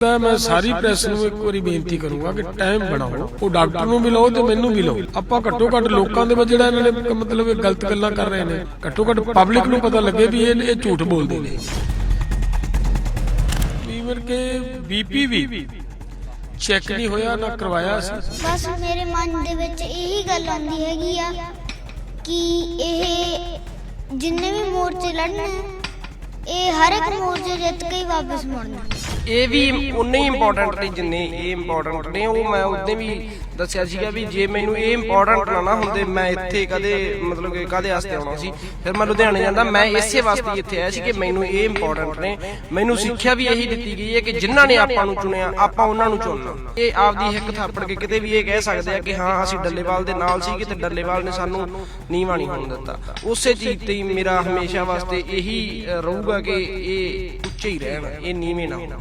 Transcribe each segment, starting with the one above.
ਤਾਂ ਮੈਂ ਸਾਰੀ ਪ੍ਰੈਸ ਨੂੰ ਇੱਕ ਵਾਰੀ ਬੇਨਤੀ ਕਰੂੰਗਾ ਕਿ ਟਾਈਮ ਬਣਾਓ। ਉਹ ਡਾਕਟਰ ਨੂੰ ਵੀ ਲਓ ਤੇ ਮੈਨੂੰ ਵੀ ਲਓ। ਆਪਾਂ ਘੱਟੋ ਘੱਟ ਲੋਕਾਂ ਦੇ ਵਿੱਚ ਜਿਹੜਾ ਇਹਨਾਂ ਨੇ ਮਤਲਬ ਇਹ ਗਲਤ ਗੱਲਾਂ ਕਰ ਰਹੇ ਨੇ, ਘੱਟੋ ਘੱਟ ਪਬਲਿਕ ਨੂੰ ਪਤਾ ਲੱਗੇ ਵੀ ਇਹ ਇਹ ਝੂਠ ਬੋਲਦੇ ਨੇ। ਈਵਨ ਕਿ ਬੀਪੀ ਵੀ ਚੈੱਕ ਨਹੀਂ ਹੋਇਆ, ਨਾ ਕਰਵਾਇਆ ਸੀ। ਬਸ ਮੇਰੇ ਮਨ ਦੇ ਵਿੱਚ ਇਹੀ ਗੱਲ ਆਉਂਦੀ ਹੈਗੀ ਆ ਕਿ ਇਹ ਜਿੰਨੇ ਵੀ ਮੋਰਚੇ ਲੜਨ, ਇਹ ਹਰ ਇੱਕ ਮੋਰਚੇ ਜਿੱਤ ਕੇ ਹੀ ਵਾਪਸ ਮੁੜਨਾ। ਇਹ ਵੀ ਉਨੇ ਹੀ ਇੰਪੋਰਟੈਂਟ ਨੇ ਜਿੰਨੇ ਇਹ ਇੰਪੋਰਟੈਂਟ ਨੇ ਉਹ ਮੈਂ ਉਦੋਂ ਵੀ ਦੱਸਿਆ ਸੀਗਾ ਵੀ ਜੇ ਮੈਨੂੰ ਇਹ ਇੰਪੋਰਟੈਂਟ ਨਾ ਨਾ ਹੁੰਦੇ ਮੈਂ ਇੱਥੇ ਕਦੇ ਮਤਲਬ ਕਿ ਕਾਦੇ ਵਾਸਤੇ ਆਉਣਾ ਸੀ? ਫਿਰ ਮੈਂ ਲੁਧਿਆਣੇ ਜਾਂਦਾ ਮੈਂ ਇਸੇ ਵਾਸਤੇ ਇੱਥੇ ਆਇਆ ਸੀ ਕਿ ਮੈਨੂੰ ਇਹ ਇੰਪੋਰਟੈਂਟ ਨੇ। ਮੈਨੂੰ ਸਿੱਖਿਆ ਵੀ ਇਹੀ ਦਿੱਤੀ ਗਈ ਹੈ ਕਿ ਜਿਨ੍ਹਾਂ ਨੇ ਆਪਾਂ ਨੂੰ ਚੁਣਿਆ ਆਪਾਂ ਉਹਨਾਂ ਨੂੰ ਚੁਣਨਾ। ਇਹ ਆਪਦੀ ਹਿੱਕ ਥਾਪੜ ਕੇ ਕਿਤੇ ਵੀ ਇਹ ਕਹਿ ਸਕਦੇ ਆ ਕਿ ਹਾਂ ਅਸੀਂ ਡੱਲੇਵਾਲ ਦੇ ਨਾਲ ਸੀ ਤੇ ਡੱਲੇਵਾਲ ਨੇ ਸਾਨੂੰ ਨੀਵਾਂ ਨਹੀਂ ਹੋਣ ਦਿੱਤਾ। ਉਸੇ ਚੀਜ਼ ਤੇ ਮੇਰਾ ਹਮੇਸ਼ਾ ਵਾਸਤੇ ਇਹੀ ਰਹੂਗਾ ਕਿ ਇਹ ਉੱਚੇ ਹੀ ਰਹਿਣ ਇਹ ਨੀਵੇਂ ਨਾ ਹੋਣ।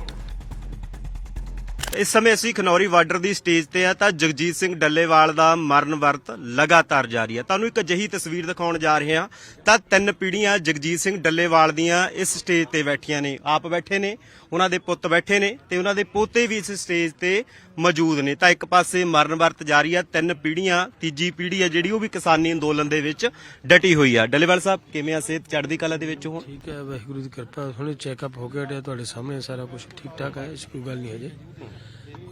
ਇਸ ਸਮੇਂ ਅਸੀਂ ਖਨੌਰੀ ਬਾਰਡਰ ਦੀ ਸਟੇਜ ਤੇ ਆ ਤਾਂ ਜਗਜੀਤ ਸਿੰਘ ਡੱਲੇਵਾਲ ਦਾ ਮਰਨ ਵਰਤ ਲਗਾਤਾਰ ਜਾਰੀ ਹੈ ਤੁਹਾਨੂੰ ਇੱਕ ਅਜਿਹੀ ਤਸਵੀਰ ਦਿਖਾਉਣ ਜਾ ਰਹੇ ਹਾਂ ਤਾਂ ਤਿੰਨ ਪੀੜ੍ਹੀਆਂ ਜਗਜੀਤ ਸਿੰਘ ਡੱਲੇਵਾਲ ਦੀਆਂ ਇਸ ਸਟੇਜ ਤੇ ਬੈਠੀਆਂ ਨੇ। ਆਪ ਬੈਠੇ ਨੇ। ਉਹਨਾਂ ਦੇ ਪੁੱਤ ਬੈਠੇ ਨੇ ਤੇ ਉਹਨਾਂ ਦੇ ਪੋਤੇ ਵੀ ਇਸ ਸਟੇਜ ਤੇ ਮੌਜੂਦ ਨੇ। ਤਾਂ ਇੱਕ ਪਾਸੇ ਮਰਨ ਵਰਤ ਜਾਰੀ ਆ ਤਿੰਨ ਪੀੜ੍ਹੀਆਂ ਤੀਜੀ ਪੀੜ੍ਹੀ ਆ ਜਿਹੜੀ ਉਹ ਵੀ ਕਿਸਾਨੀ ਅੰਦੋਲਨ ਦੇ ਵਿੱਚ ਡਟੀ ਹੋਈ ਆ। ਡੱਲੇਵਾਲ ਸਾਹਿਬ ਕਿਵੇਂ ਆ ਸਿਹਤ? ਚੜ੍ਹਦੀ ਕਲਾ ਦੇ ਵਿੱਚ ਹੋ ਠੀਕ ਹੈ ਵਾਹਿਗੁਰੂ ਦੀ ਕਿਰਪਾ। ਹੁਣੇ ਚੈੱਕਅਪ ਹੋ ਗਿਆ ਹਟਿਆ ਤੁਹਾਡੇ ਸਾਹਮਣੇ ਸਾਰਾ ਕੁਝ ਠੀਕ ਠਾਕ ਹੈ ਇਸ ਕੋਈ ਗੱਲ ਨਹੀਂ ਹਜੇ।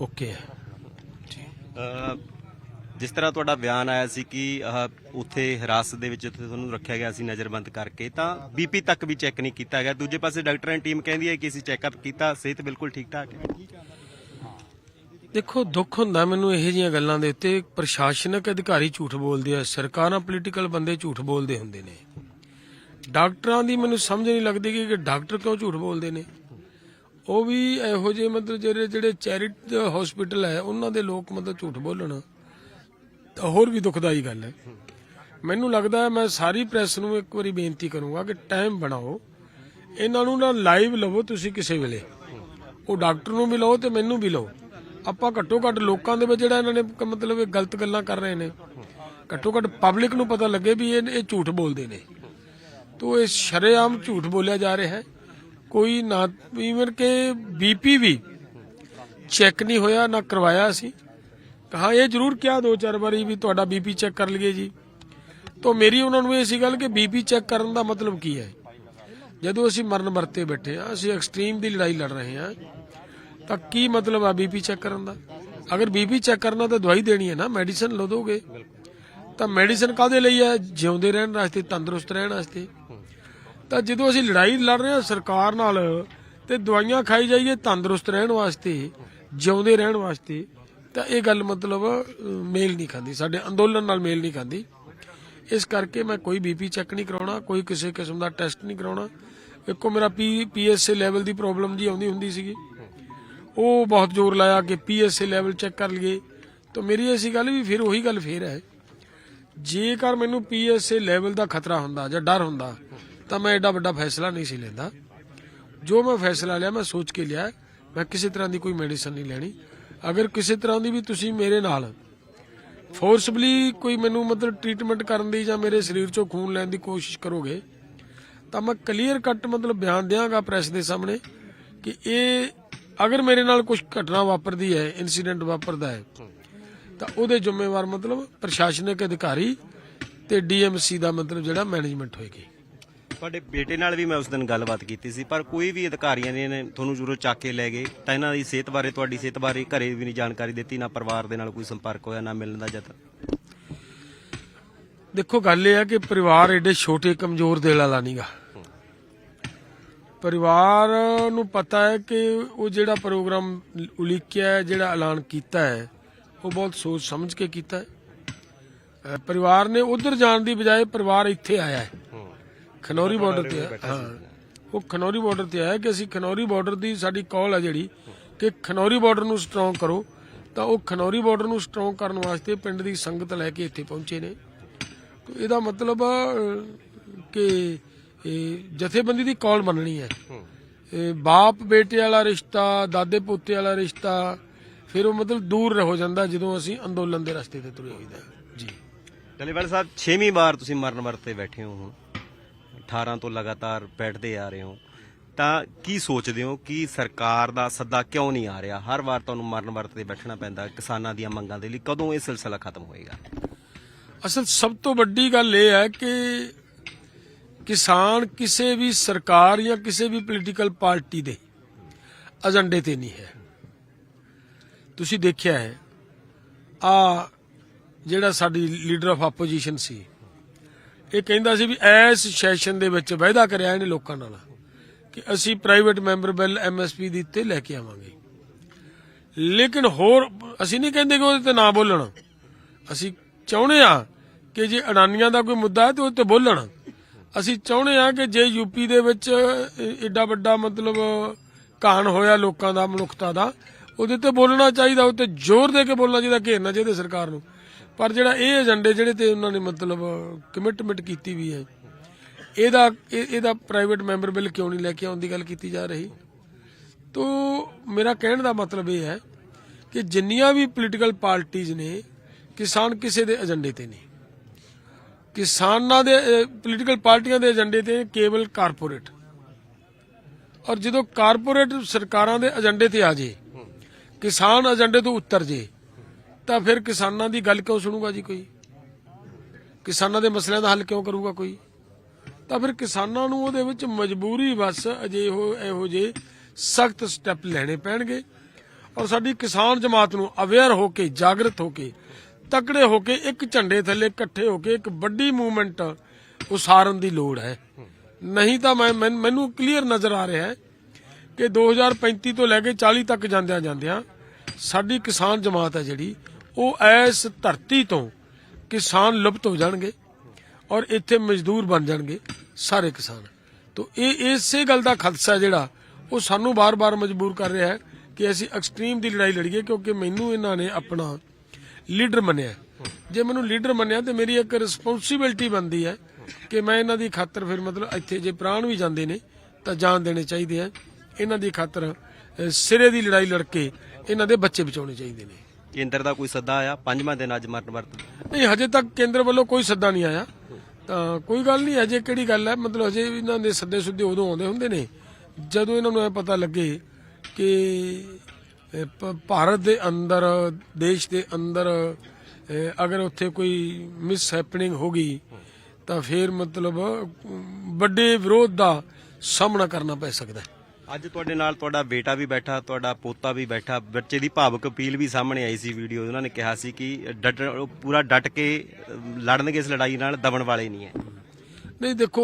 ਓਕੇ ਹੈ ਜਿਸ ਤਰ੍ਹਾਂ ਤੁਹਾਡਾ ਬਿਆਨ ਆਇਆ ਸੀ ਕਿ ਉੱਥੇ ਹਿਰਾਸਤ ਦੇ ਵਿੱਚ ਉੱਥੇ ਤੁਹਾਨੂੰ ਰੱਖਿਆ ਗਿਆ ਸੀ ਨਜ਼ਰਬੰਦ ਕਰਕੇ, ਤਾਂ ਬੀਪੀ ਤੱਕ ਵੀ ਚੈੱਕ ਨਹੀਂ ਕੀਤਾ ਗਿਆ। ਦੂਜੇ ਪਾਸੇ ਡਾਕਟਰਾਂ ਦੀ ਟੀਮ ਕਹਿੰਦੀ ਹੈ ਕਿ ਅਸੀਂ ਚੈੱਕਅਪ ਕੀਤਾ, ਸਿਹਤ ਬਿਲਕੁਲ ਠੀਕ ਠਾਕ ਹੈ। ਦੇਖੋ, ਦੁੱਖ ਹੁੰਦਾ ਮੈਨੂੰ ਇਹੋ ਜਿਹੀਆਂ ਗੱਲਾਂ ਦੇ ਉੱਤੇ। ਪ੍ਰਸ਼ਾਸਨਿਕ ਅਧਿਕਾਰੀ ਝੂਠ ਬੋਲਦੇ ਆ, ਸਰਕਾਰਾਂ ਪੋਲੀਟੀਕਲ ਬੰਦੇ ਝੂਠ ਬੋਲਦੇ ਹੁੰਦੇ ਨੇ। ਡਾਕਟਰਾਂ ਦੀ ਮੈਨੂੰ ਸਮਝ ਨਹੀਂ ਲੱਗਦੀ ਕਿ ਡਾਕਟਰ ਕਿਉਂ ਝੂਠ ਬੋਲਦੇ ਨੇ। ਉਹ ਵੀ ਇਹੋ ਜਿਹੇ ਮਤਲਬ ਜਿਹੜੇ ਜਿਹੜੇ ਚੈਰਿਟੀ ਹਸਪੀਟਲ ਹੈ, ਉਹਨਾਂ ਦੇ ਲੋਕ ਮਤਲਬ ਝੂਠ ਬੋਲਣ। ਹੋਰ ਵੀ ਦੁਖਦਾਈ ਗੱਲ ਹੈ। ਮੈਨੂੰ ਲੱਗਦਾ ਹੈ ਮੈਂ ਸਾਰੀ ਪ੍ਰੈਸ ਨੂੰ ਇੱਕ ਵਾਰੀ ਬੇਨਤੀ ਕਰੂੰਗਾ ਕਿ ਟਾਈਮ ਬਣਾਓ। ਇਹਨਾਂ ਨੂੰ ਨਾ ਲਾਈਵ ਲਵੋ ਤੁਸੀਂ ਕਿਸੇ ਵੇਲੇ। ਉਹ ਡਾਕਟਰ ਨੂੰ ਵੀ ਲਓ ਤੇ ਮੈਨੂੰ ਵੀ ਲਓ। ਆਪਾਂ ਘੱਟੋ ਘੱਟ ਲੋਕਾਂ ਦੇ ਵਿੱਚ ਜਿਹੜਾ ਇਹਨਾਂ ਨੇ ਮਤਲਬ ਇਹ ਗਲਤ ਗੱਲਾਂ ਕਰ ਰਹੇ ਨੇ। ਘੱਟੋ ਘੱਟ ਪਬਲਿਕ ਨੂੰ ਪਤਾ ਲੱਗੇ ਵੀ ਇਹ ਇਹ ਝੂਠ ਬੋਲਦੇ ਨੇ। ਤੋ ਇਹ ਸ਼ਰੇਆਮ ਝੂਠ ਬੋਲਿਆ ਜਾ ਰਿਹਾ ਹੈ। ਕੋਈ ਨਾ ਈਵਨ ਕਿ ਬੀਪੀ ਵੀ ਚੈੱਕ ਨਹੀਂ ਹੋਇਆ, ਨਾ ਕਰਵਾਇਆ ਸੀ। ਹਾਂ, ਇਹ ਜ਼ਰੂਰ ਕਿਹਾ ਦੋ ਚਾਰ ਵਾਰੀ ਵੀ ਤੁਹਾਡਾ ਬੀਪੀ ਚੈੱਕ ਕਰ ਲਈਏ ਜੀ। ਤਾਂ ਮੇਰੀ ਉਹਨਾਂ ਨੂੰ ਇਹ ਸੀ ਗੱਲ ਕਿ ਬੀਪੀ ਚੈੱਕ ਕਰਨ ਦਾ ਮਤਲਬ ਕੀ ਹੈ? ਜਦੋਂ ਅਸੀਂ ਮਰਨ ਮਰਤੇ ਬੈਠੇ ਆ ਅਸੀਂ ਐਕਸਟ੍ਰੀਮ ਦੀ ਲੜਾਈ ਲੜ ਰਹੇ ਹਾਂ, ਤਾਂ ਕੀ ਮਤਲਬ ਆ ਬੀਪੀ ਚੈੱਕ ਕਰਨ ਦਾ? ਅਗਰ ਬੀਪੀ ਚੈੱਕ ਕਰਨਾ ਤਾਂ ਦਵਾਈ ਦੇਣੀ ਹੈ ਨਾ, ਮੈਡੀਸਨ ਲਓ ਦੋਗੇ। ਤਾਂ ਮੈਡੀਸਨ ਕਾਦੇ ਲਈ ਹੈ? ਜਿਉਂਦੇ ਰਹਿਣ ਵਾਸਤੇ, ਤੰਦਰੁਸਤ ਰਹਿਣ ਵਾਸਤੇ। ਤਾਂ ਜਦੋਂ ਅਸੀਂ ਲੜਾਈ ਲੜ ਰਹੇ ਹਾਂ, ਸਰਕਾਰ ਨਾਲ ਤੇ ਦਵਾਈਆਂ ਖਾਈ ਜਾਈਏ ਤੰਦਰੁਸਤ ਰਹਿਣ ਵਾਸਤੇ, ਜਿਉਂਦੇ ਰਹਿਣ ਵਾਸਤੇ ਤਾਂ ਇਹ ਗੱਲ ਮਤਲਬ ਮੇਲ ਨਹੀਂ ਖਾਂਦੀ, ਸਾਡੇ ਅੰਦੋਲਨ ਨਾਲ ਮੇਲ ਨਹੀਂ ਖਾਂਦੀ। ਇਸ ਕਰਕੇ ਮੈਂ ਕੋਈ ਬੀਪੀ ਚੈੱਕ ਨਹੀਂ ਕਰਾਉਣਾ, ਕੋਈ ਕਿਸੇ ਕਿਸਮ ਦਾ ਟੈਸਟ ਨਹੀਂ ਕਰਾਉਣਾ। ਇੱਕੋ ਮੇਰਾ ਪੀ ਪੀਐਸਏ ਲੈਵਲ ਦੀ ਪ੍ਰੋਬਲਮ ਜੀ ਆਉਂਦੀ ਹੁੰਦੀ ਸੀਗੀ। ਉਹ ਬਹੁਤ ਜ਼ੋਰ ਲਾਇਆ ਕਿ ਪੀਐਸਏ ਲੈਵਲ ਚੈੱਕ ਕਰ ਲਈਏ। ਤਾਂ ਮੇਰੀ ਐਸੀ ਗੱਲ ਵੀ ਫਿਰ ਉਹੀ ਗੱਲ ਫੇਰ ਹੈ। ਜੇਕਰ ਮੈਨੂੰ ਪੀਐਸਏ ਲੈਵਲ ਦਾ ਖਤਰਾ ਹੁੰਦਾ ਜਾਂ ਡਰ ਹੁੰਦਾ, ਤਾਂ ਮੈਂ ਐਡਾ ਵੱਡਾ ਫੈਸਲਾ ਨਹੀਂ ਸੀ ਲੈਂਦਾ। ਜੋ ਮੈਂ ਫੈਸਲਾ ਲਿਆ, ਮੈਂ ਸੋਚ ਕੇ ਲਿਆ, ਮੈਂ ਕਿਸੇ ਤਰ੍ਹਾਂ ਦੀ ਕੋਈ ਮੈਡੀਸਨ ਨਹੀਂ ਲੈਣੀ। ਅਗਰ ਕਿਸੇ ਤਰ੍ਹਾਂ ਦੀ ਵੀ ਤੁਸੀਂ ਮੇਰੇ ਨਾਲ ਫੋਰਸਬਲੀ ਕੋਈ ਮੈਨੂੰ ਮਤਲਬ ਟ੍ਰੀਟਮੈਂਟ ਕਰਨ ਦੀ ਜਾਂ ਮੇਰੇ ਸਰੀਰ ਚੋਂ ਖੂਨ ਲੈਣ ਦੀ ਕੋਸ਼ਿਸ਼ ਕਰੋਗੇ, ਤਾਂ ਮੈਂ ਕਲੀਅਰ ਕੱਟ ਮਤਲਬ ਬਿਆਨ ਦਿਆਂਗਾ ਪ੍ਰੈਸ ਦੇ ਸਾਹਮਣੇ ਕਿ ਇਹ ਅਗਰ ਮੇਰੇ ਨਾਲ ਕੁਝ ਘਟਨਾ ਵਾਪਰਦੀ ਹੈ ਇਨਸੀਡੈਂਟ ਵਾਪਰਦਾ ਹੈ, ਤਾਂ ਉਹਦੇ ਜ਼ਿੰਮੇਵਾਰ ਮਤਲਬ ਪ੍ਰਸ਼ਾਸਨਿਕ ਅਧਿਕਾਰੀ ਤੇ ਡੀਐਮਸੀ ਦਾ ਮਤਲਬ ਜਿਹੜਾ ਮੈਨੇਜਮੈਂਟ ਹੋਏਗੀ। ਤੁਹਾਡੇ ਬੇਟੇ ਨਾਲ ਵੀ ਮੈਂ ਉਸ ਦਿਨ ਗੱਲਬਾਤ ਕੀਤੀ ਸੀ, ਪਰ ਕੋਈ ਵੀ ਅਧਿਕਾਰੀਆਂ ਨੇ ਨੇ ਤੁਹਾਨੂੰ ਜ਼ਰੂਰ ਚੱਕ ਕੇ ਲੈ ਗਏ, ਤਾਂ ਇਹਨਾਂ ਦੀ ਸਿਹਤ ਬਾਰੇ, ਤੁਹਾਡੀ ਸਿਹਤ ਬਾਰੇ ਘਰੇ ਵੀ ਨਹੀਂ ਜਾਣਕਾਰੀ ਦਿੱਤੀ, ਨਾ ਪਰਿਵਾਰ ਦੇ ਨਾਲ ਕੋਈ ਸੰਪਰਕ ਹੋਇਆ, ਨਾ ਮਿਲਣ ਦਾ ਯਤਨ। ਦੇਖੋ, ਗੱਲ ਇਹ ਆ ਕਿ ਪਰਿਵਾਰ ਏਡੇ ਛੋਟੇ, ਕਮਜ਼ੋਰ ਦਿਲ ਵਾਲਾ ਨਹੀਂਗਾ ਪਰਿਵਾਰ ਨੂੰ ਪਤਾ ਹੈ ਕਿ ਉਹ ਜਿਹੜਾ ਪ੍ਰੋਗਰਾਮ ਉਲੀਕਿਆ ਹੈ, ਜਿਹੜਾ ਐਲਾਨ ਕੀਤਾ ਹੈ, ਉਹ ਬਹੁਤ ਸੋਚ ਸਮਝ ਕੇ ਕੀਤਾ ਹੈ। ਅਹ ਪਰਿਵਾਰ ਨੇ ਉਧਰ ਜਾਣ ਦੀ ਬਜਾਏ ਪਰਿਵਾਰ ਇੱਥੇ ਆਇਆ ਹੈ। ਖਨੌਰੀ ਬਾਰਡਰ ਤੇ ਹੈ। ਹਾਂ। ਉਹ ਖਨੌਰੀ ਬਾਰਡਰ ਤੇ ਆਇਆ ਕਿ ਅਸੀਂ ਖਨੌਰੀ ਬਾਰਡਰ ਦੀ ਸਾਡੀ ਕਾਲ ਹੈ ਜਿਹੜੀ ਕਿ ਖਨੌਰੀ ਬਾਰਡਰ ਨੂੰ ਸਟਰੋਂਗ ਕਰੋ ਤਾਂ ਉਹ ਖਨੌਰੀ ਬਾਰਡਰ ਨੂੰ ਸਟਰੋਂਗ ਕਰਨ ਵਾਸਤੇ ਪਿੰਡ ਦੀ ਸੰਗਤ ਲੈ ਕੇ ਇੱਥੇ ਪਹੁੰਚੇ ਨੇ। ਤਾਂ ਇਹਦਾ ਮਤਲਬ ਆ, ਕਿ ਇਹ ਜਥੇਬੰਦੀ ਦੀ ਕਾਲ ਮੰਨਣੀ ਹੈ। ਇਹ ਬਾਪ ਬੇਟੇ ਵਾਲਾ ਰਿਸ਼ਤਾ ਦਾਦੇ ਪੋਤੇ ਵਾਲਾ ਰਿਸ਼ਤਾ ਫਿਰ ਉਹ ਮਤਲਬ ਦੂਰ ਹੋ ਜਾਂਦਾ ਜਦੋਂ ਅਸੀਂ ਅੰਦੋਲਨ ਦੇ ਰਸਤੇ ਤੇ ਤੁਰੇ ਹੋਈਦਾ ਜੀ। ਡੱਲੇਵਾਲ ਸਾਹਿਬ 6ਵੀਂ ਵਾਰ ਤੁਸੀਂ ਮਰਨ ਵਰਤ ਬੈਠੇ ਹੋ ਹੁਣ। 18 ਤੋਂ ਲਗਾਤਾਰ ਬੈਠਦੇ ਆ ਰਹੇ ਹੋ। ਤਾਂ ਕੀ ਸੋਚਦੇ ਹੋ ਕਿ ਸਰਕਾਰ ਦਾ ਸੱਦਾ ਕਿਉਂ ਨਹੀਂ ਆ ਰਿਹਾ? ਹਰ ਵਾਰ ਤੁਹਾਨੂੰ ਮਰਨ ਵਰਤ ਤੇ ਬੈਠਣਾ ਪੈਂਦਾ, ਕਿਸਾਨਾਂ ਦੀਆਂ ਮੰਗਾਂ ਦੇ ਲਈ ਕਦੋਂ ਇਹ ਸਿਲਸਿਲਾ ਖਤਮ ਹੋਏਗਾ? ਅਸਲ ਸਭ ਤੋਂ ਵੱਡੀ ਗੱਲ ਇਹ ਹੈ ਕਿ ਕਿਸਾਨ ਕਿਸੇ ਵੀ ਸਰਕਾਰ ਜਾਂ ਕਿਸੇ ਵੀ ਪੋਲੀਟੀਕਲ ਪਾਰਟੀ ਦੇ ਏਜੰਡੇ ਤੇ ਨਹੀਂ ਹੈ। ਤੁਸੀਂ ਦੇਖਿਆ ਹੈ ਆ ਜਿਹੜਾ ਸਾਡੀ ਲੀਡਰ ਆਫ ਆਪੋਜੀਸ਼ਨ ਸੀ ਇਹ ਕਹਿੰਦਾ ਸੀ ਵੀ ਇਸ ਸੈਸ਼ਨ ਦੇ ਵਿੱਚ ਵਾਅਦਾ ਕਰਿਆ ਇਹਨੇ ਲੋਕਾਂ ਨਾਲ ਕਿ ਅਸੀਂ ਪ੍ਰਾਈਵੇਟ ਮੈਂਬਰ ਬਿੱਲ ਐਮਐਸਪੀ ਦੀ ਤੇ ਲੈ ਕੇ ਆਵਾਂਗੇ। ਲੇਕਿਨ ਹੋਰ ਅਸੀਂ ਨਹੀਂ ਕਹਿੰਦੇ ਕਿ ਉਹਦੇ ਤੇ ਨਾ ਬੋਲਣ। ਅਸੀਂ ਚਾਹੁੰਦੇ ਆ ਕਿ ਜੇ ਅਡਾਨੀਆਂ ਦਾ ਕੋਈ ਮੁੱਦਾ ਹੈ ਤੇ ਉਹ ਤੇ ਬੋਲਣ। ਅਸੀਂ ਚਾਹੁੰਦੇ ਆ ਕਿ ਜੇ ਯੂਪੀ ਦੇ ਵਿੱਚ ਏਡਾ ਵੱਡਾ ਮਤਲਬ ਕਾਣ ਹੋਇਆ ਲੋਕਾਂ ਦਾ, ਮਨੁੱਖਤਾ ਦਾ, ਉਹਦੇ ਤੇ ਬੋਲਣਾ ਚਾਹੀਦਾ, ਉਹ ਤੇ ਜ਼ੋਰ ਦੇ ਕੇ ਬੋਲਣਾ ਚਾਹੀਦਾ, ਘੇਰਨਾ ਚਾਹੀਦਾ ਸਰਕਾਰ ਨੂੰ। ਪਰ ਜਿਹੜਾ ਇਹ ਏਜੰਡੇ ਜਿਹੜੇ ਤੇ ਉਹਨਾਂ ਨੇ ਮਤਲਬ ਕਮਿਟਮੈਂਟ ਕੀਤੀ ਵੀ ਹੈ, ਇਹਦਾ ਇਹਦਾ ਪ੍ਰਾਈਵੇਟ ਮੈਂਬਰ ਬਿੱਲ ਕਿਉਂ ਨਹੀਂ ਲੈ ਕੇ ਆਉਣ ਦੀ ਗੱਲ ਕੀਤੀ ਜਾ ਰਹੀ? ਤੋ ਮੇਰਾ ਕਹਿਣ ਦਾ ਮਤਲਬ ਇਹ ਹੈ ਕਿ ਜਿੰਨੀਆਂ ਵੀ ਪੋਲੀਟੀਕਲ ਪਾਰਟੀਆਂ ਨੇ, ਕਿਸਾਨ ਕਿਸੇ ਦੇ ਏਜੰਡੇ ਤੇ ਨਹੀਂ। ਕਿਸਾਨਾਂ ਦੇ ਪੋਲੀਟੀਕਲ ਪਾਰਟੀਆਂ ਦੇ ਏਜੰਡੇ ਤੇ ਕੇਵਲ ਕਾਰਪੋਰੇਟ ਔਰ ਜਦੋਂ ਕਾਰਪੋਰੇਟ ਸਰਕਾਰਾਂ ਦੇ ਏਜੰਡੇ ਤੇ ਆ ਜੇ, ਕਿਸਾਨ ਏਜੰਡੇ ਤੋਂ ਉੱਤਰ ਜੇ ਤਾਂ ਫਿਰ ਕਿਸਾਨਾਂ ਦੀ ਗੱਲ ਕਿਉਂ ਸੁਣੂਗਾ ਜੀ ਕੋਈ? ਕਿਸਾਨਾਂ ਦੇ ਮਸਲਿਆਂ ਦਾ ਹੱਲ ਕਿਉਂ ਕਰੂਗਾ ਕੋਈ? ਤਾਂ ਫਿਰ ਕਿਸਾਨਾਂ ਨੂੰ ਉਹਦੇ ਵਿੱਚ ਮਜਬੂਰੀ ਬਸ ਅਜੇ ਇਹੋ ਜੇ ਸਖਤ ਸਟੈਪ ਲੈਣੇ ਪੈਣਗੇ ਔਰ ਸਾਡੀ ਕਿਸਾਨ ਜਮਾਤ ਨੂੰ ਅਵੇਅਰ ਹੋ ਕੇ, ਜਾਗਰਤ ਹੋ ਕੇ, ਤਕੜੇ ਹੋ ਕੇ, ਇੱਕ ਝੰਡੇ ਥੱਲੇ ਇਕੱਠੇ ਹੋ ਕੇ ਇੱਕ ਵੱਡੀ ਮੂਵਮੈਂਟ ਉਸਾਰਨ ਦੀ ਲੋੜ ਹੈ। ਨਹੀਂ ਤਾਂ ਮੈਂ ਮੈਨੂੰ ਕਲੀਅਰ ਨਜ਼ਰ ਆ ਰਿਹਾ ਹੈ ਕਿ 2035 ਤੋਂ ਲੈ ਕੇ 40 ਤੱਕ ਜਾਂਦਿਆਂ ਜਾਂਦਿਆਂ ਸਾਡੀ ਕਿਸਾਨ ਜਮਾਤ ਹੈ ਜਿਹੜੀ ਉਹ ਐਸ ਧਰਤੀ ਤੋਂ ਕਿਸਾਨ ਲੁਪਤ ਹੋ ਜਾਣਗੇ ਔਰ ਇੱਥੇ ਮਜ਼ਦੂਰ ਬਣ ਜਾਣਗੇ, ਸਾਰੇ ਕਿਸਾਨ। ਤੋਂ ਇਹ ਇਸੇ ਗੱਲ ਦਾ ਖਦਸ਼ਾ ਜਿਹੜਾ ਉਹ ਸਾਨੂੰ ਬਾਰ-ਬਾਰ ਮਜਬੂਰ ਕਰ ਰਿਹਾ ਹੈ ਕਿ ਅਸੀਂ ਐਕਸਟ੍ਰੀਮ ਦੀ ਲੜਾਈ ਲੜੀਏ, ਕਿਉਂਕਿ ਮੈਨੂੰ ਇਹਨਾਂ ਨੇ ਆਪਣਾ ਲੀਡਰ ਮੰਨਿਆ। ਜੇ ਮੈਨੂੰ ਲੀਡਰ ਮੰਨਿਆ ਤੇ ਮੇਰੀ ਇੱਕ ਰਿਸਪੌਂਸਿਬਿਲਟੀ ਬਣਦੀ ਹੈ ਕਿ ਮੈਂ ਇਹਨਾਂ ਦੀ ਖਾਤਰ ਫਿਰ ਮਤਲਬ ਇੱਥੇ ਜੇ ਪ੍ਰਾਣ ਵੀ ਜਾਂਦੇ ਨੇ, ਤਾਂ ਜਾਨ ਦੇਣੇ ਚਾਹੀਦੇ ਆ। ਇਹਨਾਂ ਦੀ ਖਾਤਰ ਸਿਰੇ ਦੀ ਲੜਾਈ ਲੜ ਕੇ ਇਹਨਾਂ ਦੇ ਬੱਚੇ ਬਚਾਉਣੇ ਚਾਹੀਦੇ ਨੇ। ਕੇਂਦਰ ਦਾ ਕੋਈ ਸੱਦਾ ਆਇਆ? ਪੰਜਵਾਂ ਦਿਨ ਅੱਜ ਮਰਨ ਵਰਤ। ਨਹੀਂ, ਹਜੇ ਤੱਕ ਕੇਂਦਰ ਵੱਲੋਂ ਕੋਈ ਸੱਦਾ ਨਹੀਂ ਆਇਆ। ਤਾਂ ਕੋਈ ਗੱਲ ਨਹੀਂ, ਹਜੇ ਕਿਹੜੀ ਗੱਲ ਹੈ? ਮਤਲਬ ਹਜੇ ਇਹਨਾਂ ਦੇ ਸੱਦੇ ਸੁੱਦੇ ਉਦੋਂ ਆਉਂਦੇ ਹੁੰਦੇ ਨੇ, ਜਦੋਂ ਇਹਨਾਂ ਨੂੰ ਇਹ ਪਤਾ ਲੱਗੇ ਕਿ ਭਾਰਤ ਦੇ ਅੰਦਰ, ਦੇਸ਼ ਦੇ ਅੰਦਰ ਅਗਰ ਉੱਥੇ ਕੋਈ ਮਿਸ ਹੈਪਨਿੰਗ ਹੋ ਗਈ, ਤਾਂ ਫਿਰ ਮਤਲਬ ਵੱਡੇ ਵਿਰੋਧ ਦਾ ਸਾਹਮਣਾ ਕਰਨਾ ਪੈ ਸਕਦਾ ਹੈ। ਅੱਜ ਤੁਹਾਡੇ ਨਾਲ ਤੁਹਾਡਾ ਬੇਟਾ ਵੀ ਬੈਠਾ, ਤੁਹਾਡਾ ਪੋਤਾ ਵੀ ਬੈਠਾ। ਬੱਚੇ ਦੀ ਭਾਵਕ ਅਪੀਲ ਵੀ ਸਾਹਮਣੇ ਆਈ ਸੀ ਵੀਡੀਓ ਉਹਨਾਂ ਨੇ ਕਿਹਾ ਸੀ ਕਿ ਡਟ ਉਹ ਪੂਰਾ ਡਟ ਕੇ ਲੜਨਗੇ ਇਸ ਲੜਾਈ ਨਾਲ, ਦਬਣ ਵਾਲੇ ਨਹੀਂ ਹੈ। ਨਹੀਂ, ਦੇਖੋ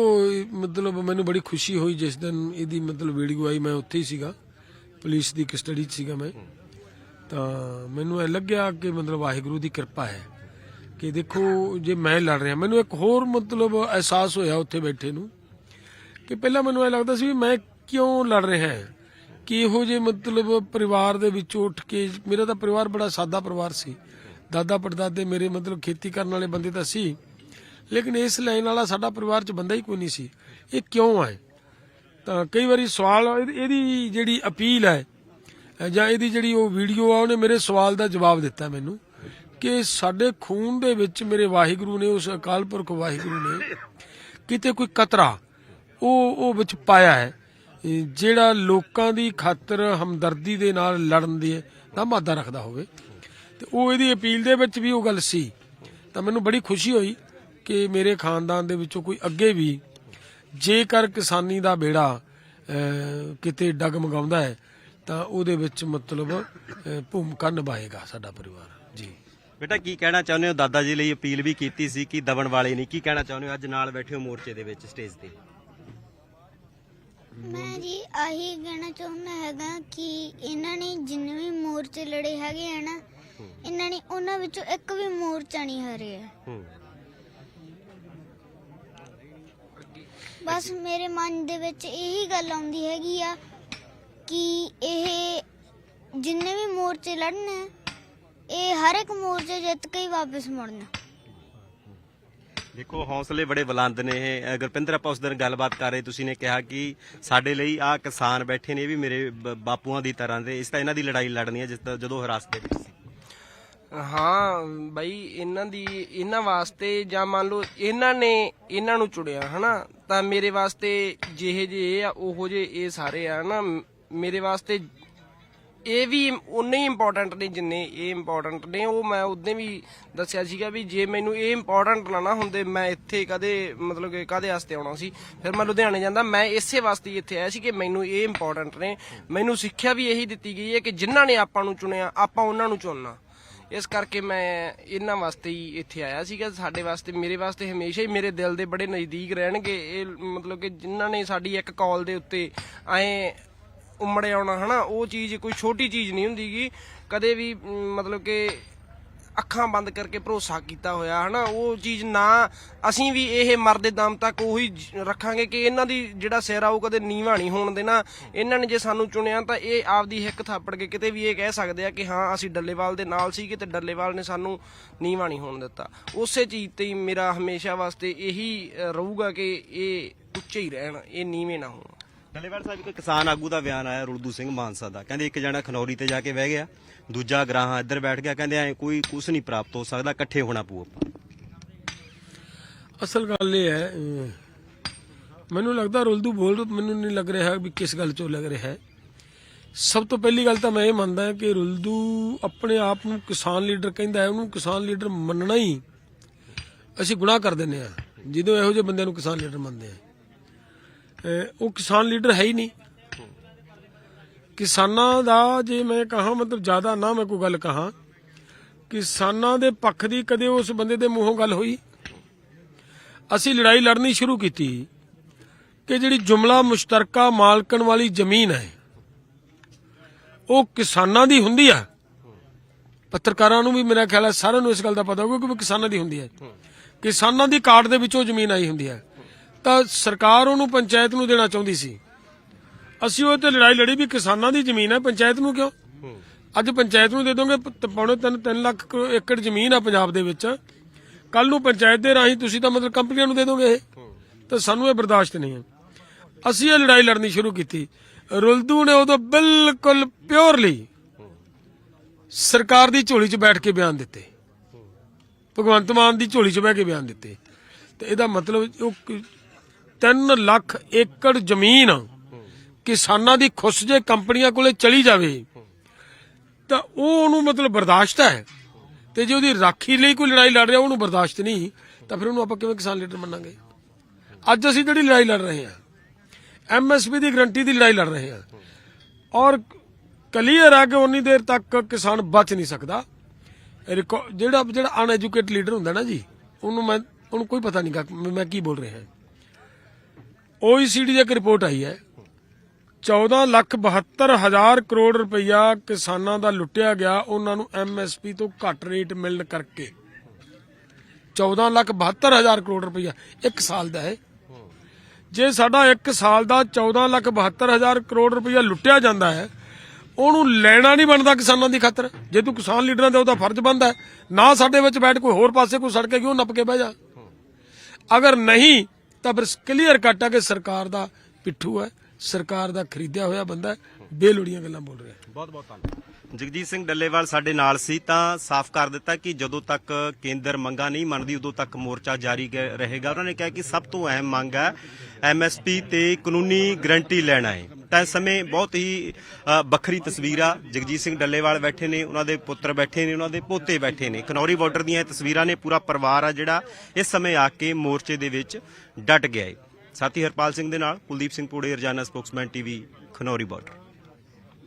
ਮਤਲਬ ਮੈਨੂੰ ਬੜੀ ਖੁਸ਼ੀ ਹੋਈ ਜਿਸ ਦਿਨ ਇਹਦੀ ਮਤਲਬ ਵੀਡੀਓ ਆਈ। ਮੈਂ ਉੱਥੇ ਹੀ ਸੀਗਾ। ਪੁਲਿਸ ਦੀ ਕਸਟਡੀ 'ਚ ਸੀਗਾ ਮੈਂ। ਤਾਂ ਮੈਨੂੰ ਇਹ ਲੱਗਿਆ ਕਿ ਮਤਲਬ ਵਾਹਿਗੁਰੂ ਦੀ ਕਿਰਪਾ ਹੈ ਕਿ ਦੇਖੋ, ਜੇ ਮੈਂ ਲੜ ਰਿਹਾ, ਮੈਨੂੰ ਇੱਕ ਹੋਰ ਮਤਲਬ ਅਹਿਸਾਸ ਹੋਇਆ ਉੱਥੇ ਬੈਠੇ ਨੂੰ ਕਿ ਪਹਿਲਾਂ ਮੈਨੂੰ ਇਹ ਲੱਗਦਾ ਸੀ ਵੀ ਮੈਂ ਕਿਉਂ ਲੜ ਰਿਹਾ ਹੈ? ਕਿਹੋ ਜੇ ਮਤਲਬ ਪਰਿਵਾਰ ਦੇ ਵਿੱਚੋਂ ਉੱਠ ਕੇ, ਮੇਰਾ ਤਾਂ ਪਰਿਵਾਰ ਬੜਾ ਸਾਦਾ ਪਰਿਵਾਰ ਸੀ। ਦਾਦਾ ਪੜਦਾਦੇ ਮੇਰੇ ਮਤਲਬ ਖੇਤੀ ਕਰਨ ਵਾਲੇ ਬੰਦੇ ਤਾਂ ਸੀ। ਲੇਕਿਨ ਇਸ ਲਾਈਨ ਵਾਲਾ ਸਾਡਾ ਪਰਿਵਾਰ 'ਚ ਬੰਦਾ ਹੀ ਕੋਈ ਨਹੀਂ ਸੀ। ਇਹ ਕਿਉਂ ਆਏ? ਤਾਂ ਕਈ ਵਾਰੀ ਸਵਾਲ ਇਹਦੀ- ਇਹਦੀ ਜਿਹੜੀ ਅਪੀਲ ਹੈ, ਜਾਂ ਇਹਦੀ ਜਿਹੜੀ ਉਹ ਵੀਡੀਓ ਆ, ਉਹਨੇ ਮੇਰੇ ਸਵਾਲ ਦਾ ਜਵਾਬ ਦਿੱਤਾ ਮੈਨੂੰ ਕਿ ਸਾਡੇ ਖੂਨ ਦੇ ਵਿੱਚ ਮੇਰੇ ਵਾਹਿਗੁਰੂ ਨੇ, ਉਸ ਅਕਾਲ ਪੁਰਖ ਵਾਹਿਗੁਰੂ ਨੇ ਕਿਤੇ ਕੋਈ ਕਤਰਾ ਉਹ ਉਹ ਵਿੱਚ ਪਾਇਆ ਹੈ। ਜਿਹੜਾ ਲੋਕਾਂ ਦੀ ਖਾਤਰ ਹਮਦਰਦੀ ਦੇ ਨਾਲ ਲੜਨ ਦੀ ਦਾ ਮਾਦਾ ਰੱਖਦਾ ਹੋਵੇ। ਤੇ ਉਹ ਇਹਦੀ ਅਪੀਲ ਦੇ ਵਿੱਚ ਵੀ ਉਹ ਗੱਲ ਸੀ। ਤਾਂ ਮੈਨੂੰ ਬੜੀ ਖੁਸ਼ੀ ਹੋਈ ਕਿ ਮੇਰੇ ਖਾਨਦਾਨ ਦੇ ਵਿੱਚੋਂ ਕੋਈ ਅੱਗੇ ਵੀ ਜੇਕਰ ਕਿਸਾਨੀ ਦਾ ਬੇੜਾ ਅਹ, ਕਿਤੇ ਡਗਮਗਾਉਂਦਾ ਹੈ ਤਾਂ ਉਹਦੇ ਵਿੱਚ ਮਤਲਬ ਭੂਮਿਕਾ ਨਿਭਾਏਗਾ ਸਾਡਾ ਪਰਿਵਾਰ। ਜੀ। ਬੇਟਾ ਕੀ ਕਹਿਣਾ ਚਾਹੁੰਦੇ ਹੋ? ਦਾਦਾ ਜੀ ਲਈ ਅਪੀਲ ਵੀ ਕੀਤੀ ਸੀ ਕਿ ਦਬਣ ਵਾਲੇ ਨਹੀਂ। ਕੀ ਕਹਿਣਾ ਚਾਹੁੰਦੇ ਹੋ? ਅੱਜ ਨਾਲ ਬੈਠੇ ਹੋ ਮੋਰਚੇ ਦੇ ਵਿੱਚ ਸਟੇਜ ਤੇ। ਮੈਂ ਜੀ ਆਹੀ ਕਹਿਣਾ ਚਾਹੁੰਦਾ ਹੈਗਾ ਕਿ ਇਹਨਾਂ ਨੇ ਜਿੰਨੇ ਵੀ ਮੋਰਚੇ ਲੜੇ ਹੈਗੇ ਆ ਨਾ ਇਹਨਾਂ ਨੇ ਉਹਨਾਂ ਵਿੱਚੋਂ ਇੱਕ ਵੀ ਮੋਰਚਾ ਨਹੀਂ ਹਾਰਿਆ। ਹੂੰ। ਬਸ ਮੇਰੇ ਮਨ ਦੇ ਵਿੱਚ ਇਹੀ ਗੱਲ ਆਉਂਦੀ ਹੈਗੀ ਆ ਕਿ ਇਹ ਜਿੰਨੇ ਵੀ ਮੋਰਚੇ ਲੜਨ ਇਹ ਹਰ ਇੱਕ ਮੋਰਚੇ ਜਿੱਤ ਕੇ ਹੀ ਵਾਪਸ ਮੁੜਨਾ। ਦੇਖੋ, ਹੌਸਲੇ ਬੜੇ ਬੁਲੰਦ ਨੇ ਇਹ। ਗੁਰਪਿੰਦਰ, ਆਪਾਂ ਉਸ ਦਿਨ ਗੱਲਬਾਤ ਕਰ ਰਹੇ, ਤੁਸੀਂ ਨੇ ਕਿਹਾ ਕਿ ਸਾਡੇ ਲਈ ਆ ਕਿਸਾਨ ਬੈਠੇ ਨੇ, ਇਹ ਵੀ ਮੇਰੇ ਬਾਪੂਆਂ ਦੀ ਤਰ੍ਹਾਂ ਦੇ। ਇਸ ਤਾਂ ਇਹਨਾਂ ਦੀ ਲੜਾਈ ਲੜਨੀ ਹੈ, ਜਿਸ ਦਾ ਜਦੋਂ ਹਿਰਾਸਤ ਦੇ ਵਿੱਚ ਸੀ। ਹਾਂ, ਬਾਈ ਇਹਨਾਂ ਦੀ, ਇਹਨਾਂ ਵਾਸਤੇ ਜਾਂ ਮੰਨ ਲਓ ਇਹਨਾਂ ਨੇ ਇਹਨਾਂ ਨੂੰ ਚੁਣਿਆ, ਹਨਾ? ਤਾਂ ਮੇਰੇ ਵਾਸਤੇ ਜਿਹੇ ਜੇ ਇਹ ਆ, ਉਹੋ ਜਿਹੇ ਇਹ ਸਾਰੇ ਆ, ਹਨਾ? ਮੇਰੇ ਵਾਸਤੇ ਇਹ ਵੀ ਉਨੇ ਹੀ ਇੰਪੋਰਟੈਂਟ ਨੇ ਜਿੰਨੇ ਇਹ ਇੰਪੋਰਟੈਂਟ ਨੇ। ਉਹ ਮੈਂ ਉਦੋਂ ਵੀ ਦੱਸਿਆ ਸੀਗਾ ਵੀ ਜੇ ਮੈਨੂੰ ਇਹ ਇੰਪੋਰਟੈਂਟ ਨਾ ਨਾ ਹੁੰਦੇ, ਮੈਂ ਇੱਥੇ ਕਦੇ, ਮਤਲਬ ਕਿ ਕਦੇ ਵਾਸਤੇ ਆਉਣਾ ਸੀ? ਫਿਰ ਮੈਂ ਲੁਧਿਆਣੇ ਜਾਂਦਾ, ਮੈਂ ਇਸੇ ਵਾਸਤੇ ਹੀ ਇੱਥੇ ਆਇਆ ਸੀ ਕਿ ਮੈਨੂੰ ਇਹ ਇੰਪੋਰਟੈਂਟ ਨੇ। ਮੈਨੂੰ ਸਿੱਖਿਆ ਵੀ ਇਹੀ ਦਿੱਤੀ ਗਈ ਹੈ ਕਿ ਜਿਨ੍ਹਾਂ ਨੇ ਆਪਾਂ ਨੂੰ ਚੁਣਿਆ, ਆਪਾਂ ਉਹਨਾਂ ਨੂੰ ਚੁਣਨਾ। ਇਸ ਕਰਕੇ ਮੈਂ ਇਹਨਾਂ ਵਾਸਤੇ ਹੀ ਇੱਥੇ ਆਇਆ ਸੀਗਾ। ਸਾਡੇ ਵਾਸਤੇ, ਮੇਰੇ ਵਾਸਤੇ ਹਮੇਸ਼ਾ ਹੀ ਮੇਰੇ ਦਿਲ ਦੇ ਬੜੇ ਨਜ਼ਦੀਕ ਰਹਿਣਗੇ। ਇਹ ਮਤਲਬ ਕਿ ਜਿਨ੍ਹਾਂ ਨੇ ਸਾਡੀ ਇੱਕ ਕਾਲ ਦੇ ਉੱਤੇ ਐ ਉਮੜੇ ਆਉਣਾ, ਹਨਾ? ਉਹ ਚੀਜ਼ ਕੋਈ ਛੋਟੀ ਚੀਜ਼ ਨਹੀਂ ਹੁੰਦੀਗੀ ਕਦੇ ਵੀ ਮਤਲਬ ਕਿ ਅੱਖਾਂ ਬੰਦ ਕਰਕੇ ਭਰੋਸਾ ਕੀਤਾ ਹੋਇਆ, ਹਨਾ? ਉਹ ਚੀਜ਼ ਨਾ, ਅਸੀਂ ਵੀ ਇਹ ਮਰਦੇ ਦਮ ਤੱਕ ਉਹੀ ਰੱਖਾਂਗੇ ਕਿ ਇਹਨਾਂ ਦੀ ਜਿਹੜਾ ਸਿਰ ਆ, ਉਹ ਕਦੇ ਨੀਵਾਂ ਨਹੀਂ ਹੋਣ ਦੇਣਾ। ਇਹਨਾਂ ਨੇ ਜੇ ਸਾਨੂੰ ਚੁਣਿਆ ਤਾਂ ਇਹ ਆਪਦੀ ਹਿੱਕ ਥਾਪੜ ਕੇ ਕਿਤੇ ਵੀ ਇਹ ਕਹਿ ਸਕਦੇ ਆ ਕਿ ਹਾਂ, ਅਸੀਂ ਡੱਲੇਵਾਲ ਦੇ ਨਾਲ ਸੀਗੇ ਤੇ ਡੱਲੇਵਾਲ ਨੇ ਸਾਨੂੰ ਨੀਵਾਂ ਨਹੀਂ ਹੋਣ ਦਿੱਤਾ। ਉਸੇ ਚੀਜ਼ ਤੇ ਹੀ ਮੇਰਾ ਹਮੇਸ਼ਾ ਵਾਸਤੇ ਇਹੀ ਰਹੂਗਾ ਕਿ ਇਹ ਉੱਚੇ ਹੀ ਰਹਿਣ, ਇਹ ਨੀਵੇਂ ਨਾ ਹੋਣ। ਡੱਲੇਵਾਲ ਸਾਹਿਬ, ਇੱਕ ਕਿਸਾਨ ਆਗੂ ਦਾ ਬਿਆਨ ਆਇਆ ਰੁਲਦੂ ਸਿੰਘ ਮਾਨਸਾ ਦਾ। ਕਹਿੰਦੇ ਇੱਕ ਜਣਾ ਖਨੌਰੀ ਤੇ ਜਾ ਕੇ ਬਹਿ ਗਿਆ, ਦੂਜਾ ਗਰਾਹਾਂ ਇੱਧਰ ਬੈਠ ਗਿਆ, ਕਹਿੰਦੇ ਐ ਕੋਈ ਕੁਝ ਨਹੀਂ ਪ੍ਰਾਪਤ ਹੋ ਸਕਦਾ, ਇਕੱਠੇ ਹੋਣਾ ਪਊ ਆਪਾਂ। ਅਸਲ ਗੱਲ ਇਹ ਹੈ ਮੈਨੂੰ ਲੱਗਦਾ ਰੁਲਦੂ ਬੋਲ ਮੈਨੂੰ ਨਹੀਂ ਲੱਗ ਰਿਹਾ ਵੀ ਕਿਸ ਗੱਲ ਚੋਂ ਲੱਗ ਰਿਹਾ ਹੈ। ਸਭ ਤੋਂ ਪਹਿਲੀ ਗੱਲ ਤਾਂ ਮੈਂ ਇਹ ਮੰਨਦਾ ਕਿ ਰੁਲਦੂ ਆਪਣੇ ਆਪ ਨੂੰ ਕਿਸਾਨ ਲੀਡਰ ਕਹਿੰਦਾ ਹੈ, ਉਹਨੂੰ ਕਿਸਾਨ ਲੀਡਰ ਮੰਨਣਾ ਹੀ ਅਸੀਂ ਗੁਨਾਹ ਕਰ ਦਿੰਦੇ ਆ ਜਦੋਂ ਇਹੋ ਜਿਹੇ ਬੰਦਿਆਂ ਨੂੰ ਕਿਸਾਨ ਲੀਡਰ ਮੰਨਦੇ ਆ ਉਹ ਕਿਸਾਨ ਲੀਡਰ ਹੈ ਹੀ ਨਹੀਂ। ਕਿਸਾਨਾਂ ਦਾ ਜੇ ਮੈਂ ਕਹਾ, ਮਤਲਬ ਜ਼ਿਆਦਾ ਨਾ ਮੈਂ ਕੋਈ ਗੱਲ ਕਹਾ, ਕਿਸਾਨਾਂ ਦੇ ਪੱਖ ਦੀ ਕਦੇ ਉਸ ਬੰਦੇ ਦੇ ਮੂੰਹੋਂ ਗੱਲ ਹੋਈ? ਅਸੀਂ ਲੜਾਈ ਲੜਨੀ ਸ਼ੁਰੂ ਕੀਤੀ ਕਿ ਜਿਹੜੀ ਜੁਮਲਾ ਮੁਸ਼ਤਰਕਾ ਮਾਲਕਣ ਵਾਲੀ ਜ਼ਮੀਨ ਹੈ, ਉਹ ਕਿਸਾਨਾਂ ਦੀ ਹੁੰਦੀ ਆ। ਪੱਤਰਕਾਰਾਂ ਨੂੰ ਵੀ ਮੇਰਾ ਖਿਆਲ ਹੈ ਸਾਰਿਆਂ ਨੂੰ ਇਸ ਗੱਲ ਦਾ ਪਤਾ ਹੋਊਗਾ ਕਿ ਕਿਸਾਨਾਂ ਦੀ ਹੁੰਦੀ ਹੈ ਕਿਸਾਨਾਂ ਦੀ ਕਾਰਡ ਦੇ ਵਿੱਚ ਉਹ ਜ਼ਮੀਨ ਆਈ ਹੁੰਦੀ ਹੈ ਤਾਂ ਸਰਕਾਰ ਉਹਨੂੰ ਪੰਚਾਇਤ ਨੂੰ ਦੇਣਾ ਚਾਹੁੰਦੀ ਸੀ। ਅਸੀਂ ਉਹ ਤੇ ਲੜਾਈ ਲੜੀ ਵੀ ਕਿਸਾਨਾਂ ਦੀ ਜ਼ਮੀਨ ਹੈ, ਪੰਚਾਇਤ ਨੂੰ ਕਿਉਂ? ਅੱਜ ਪੰਚਾਇਤ ਨੂੰ ਦੇ ਦੋਗੇ ਪ- ਪੌਣੇ 3 3 ਲੱਖ ਕਰੋ- ਏਕੜ ਜ਼ਮੀਨ ਆ ਪੰਜਾਬ ਦੇ ਵਿੱਚ। ਕੱਲ ਨੂੰ ਪੰਚਾਇਤ ਦੇ ਰਾਹੀਂ ਤੁਸੀਂ ਤਾਂ ਮਤਲਬ ਕੰਪਨੀਆਂ ਨੂੰ ਦੇ ਦੋਗੇ ਇਹ। ਤਾਂ ਸਾਨੂੰ ਇਹ ਬਰਦਾਸ਼ਤ ਨਹੀਂ ਹੈ। ਅਸੀਂ ਇਹ ਲੜਾਈ ਲੜਨੀ ਸ਼ੁਰੂ ਕੀਤੀ। ਰੁਲਦੂ ਨੇ ਉਦੋਂ ਬਿਲਕੁਲ ਪਿਓਰਲੀ ਸਰਕਾਰ ਦੀ ਝੋਲੀ 'ਚ ਬੈਠ ਕੇ ਬਿਆਨ ਦਿੱਤੇ। ਭਗਵੰਤ ਮਾਨ ਦੀ ਝੋਲੀ 'ਚ ਬਹਿ ਕੇ ਬਿਆਨ ਦਿੱਤੇ। ਤੇ ਇਹਦਾ ਮਤਲਬ ਉਹ 3 ਲੱਖ ਏਕੜ ਜ਼ਮੀਨ ਕਿਸਾਨਾਂ ਦੀ ਖੁਸ਼ ਜੇ ਕੰਪਨੀਆਂ ਕੋਲੇ ਚਲੀ ਜਾਵੇ, ਤਾਂ ਉਹ ਉਹਨੂੰ ਮਤਲਬ ਬਰਦਾਸ਼ਤ ਹੈ। ਤੇ ਜੇ ਉਹਦੀ ਰਾਖੀ ਲਈ ਕੋਈ ਲੜਾਈ ਲੜ ਰਿਹਾ, ਉਹਨੂੰ ਬਰਦਾਸ਼ਤ ਨਹੀਂ, ਤਾਂ ਫਿਰ ਉਹਨੂੰ ਆਪਾਂ ਕਿਵੇਂ ਕਿਸਾਨ ਲੀਡਰ ਮੰਨਾਂਗੇ? ਅੱਜ ਅਸੀਂ ਜਿਹੜੀ ਲੜਾਈ ਲੜ ਰਹੇ ਹਾਂ ਐਮਐਸਪੀ ਦੀ ਗਰੰਟੀ ਦੀ ਲੜਾਈ ਲੜ ਰਹੇ ਹਾਂ, ਔਰ ਕਲੀਅਰ ਹੈ ਕਿ ਉਨੀ ਦੇਰ ਤੱਕ ਕਿਸਾਨ ਬਚ ਨਹੀਂ ਸਕਦਾ। ਰਿਕੋ- ਜਿਹੜਾ ਜਿਹੜਾ ਅਨਐਜੂਕੇਟ ਲੀਡਰ ਹੁੰਦਾ ਨਾ ਜੀ, ਉਹਨੂੰ ਮੈਂ ਉਹਨੂੰ ਕੋਈ ਪਤਾ ਨਹੀਂ ਕਿ ਮੈਂ ਕੀ ਬੋਲ ਰਿਹਾ। ਓਈਸੀਡੀ ਦੀ ਇੱਕ ਰਿਪੋਰਟ ਆਈ ਹੈ। 14 ਲੱਖ 72 ਹਜ਼ਾਰ ਕਰੋੜ ਰੁਪਈਆ ਕਿਸਾਨਾਂ ਦਾ ਲੁੱਟਿਆ ਗਿਆ। ਉਹਨਾਂ ਨੂੰ ਐਮਐਸਪੀ ਤੋਂ ਘੱਟ ਰੇਟ ਮਿਲਣ ਕਰਕੇ। 14 ਲੱਖ 72 ਹਜ਼ਾਰ ਕਰੋੜ ਰੁਪਈਆ ਇੱਕ ਸਾਲ ਦਾ ਹੈ। ਜੇ ਸਾਡਾ ਇੱਕ ਸਾਲ ਦਾ 14 ਲੱਖ 72 ਹਜ਼ਾਰ ਕਰੋੜ ਰੁਪਈਆ ਲੁੱਟਿਆ ਜਾਂਦਾ ਹੈ ਉਹਨੂੰ ਲੈਣਾ ਨਹੀਂ ਬਣਦਾ ਕਿਸਾਨਾਂ ਦੀ ਖਾਤਰ। ਜੇ ਤੂੰ ਕਿਸਾਨ ਲੀਡਰਾਂ ਦਾ ਉਹਦਾ ਫਰਜ਼ ਬਣਦਾ ਹੈ, ਨਾ ਸਾਡੇ ਵਿੱਚ ਬੈਠ ਕੋਈ ਹੋਰ ਪਾਸੇ ਕੋਈ ਸੜਕੇ ਕਿਉਂ ਨੱਪ ਕੇ ਬਹਿ ਜਾ? ਅਗਰ ਨਹੀਂ ਤਾਂ ਫਿਰ ਕਲੀਅਰ ਕੱਟ ਆ ਕਿ ਸਰਕਾਰ ਦਾ ਪਿੱਠੂ ਹੈ, ਸਰਕਾਰ ਦਾ ਖਰੀਦਿਆ ਹੋਇਆ ਬੰਦਾ ਬੇਲੋੜੀਆਂ ਗੱਲਾਂ ਬੋਲ ਰਿਹਾ ਬਹੁਤ ਬਹੁਤ ਧੰਨਵਾਦ। ਜਗਜੀਤ ਸਿੰਘ ਡੱਲੇਵਾਲ ਸਾਡੇ ਨਾਲ ਸੀ ਤਾਂ ਸਾਫ਼ ਕਰ ਦਿੱਤਾ ਕਿ ਜਦੋਂ ਤੱਕ ਕੇਂਦਰ ਮੰਗਾਂ ਨਹੀਂ ਮੰਨਦੀ, ਉਦੋਂ ਤੱਕ ਮੋਰਚਾ ਜਾਰੀ ਰਹੇਗਾ। ਉਹਨਾਂ ਨੇ ਕਿਹਾ ਕਿ ਸਭ ਤੋਂ ਅਹਿਮ ਮੰਗ ਹੈ ਐਮਐਸਪੀ ਤੇ ਕਾਨੂੰਨੀ ਗਰੰਟੀ ਲੈਣਾ ਹੈ ਤਾਂ ਇਸ ਸਮੇਂ ਬਹੁਤ ਹੀ ਵੱਖਰੀ ਤਸਵੀਰ ਆ। ਜਗਜੀਤ ਸਿੰਘ ਡੱਲੇਵਾਲ ਬੈਠੇ ਨੇ, ਉਹਨਾਂ ਦੇ ਪੁੱਤਰ ਬੈਠੇ ਨੇ, ਉਹਨਾਂ ਦੇ ਪੋਤੇ ਬੈਠੇ ਨੇ। ਖਨੌਰੀ ਬਾਰਡਰ ਦੀਆਂ ਇਹ ਤਸਵੀਰਾਂ ਨੇ, ਪੂਰਾ ਪਰਿਵਾਰ ਆ ਜਿਹੜਾ ਇਸ ਸਮੇਂ ਆ ਕੇ ਮੋਰਚੇ ਦੇ ਵਿੱਚ ਡਟ ਗਿਆ ਹੈ ਸਾਥੀ ਹਰਪਾਲ ਸਿੰਘ ਦੇ ਨਾਲ ਕੁਲਦੀਪ ਸਿੰਘ ਪੂੜੇ, Rozana spokesman TV Khanauri border.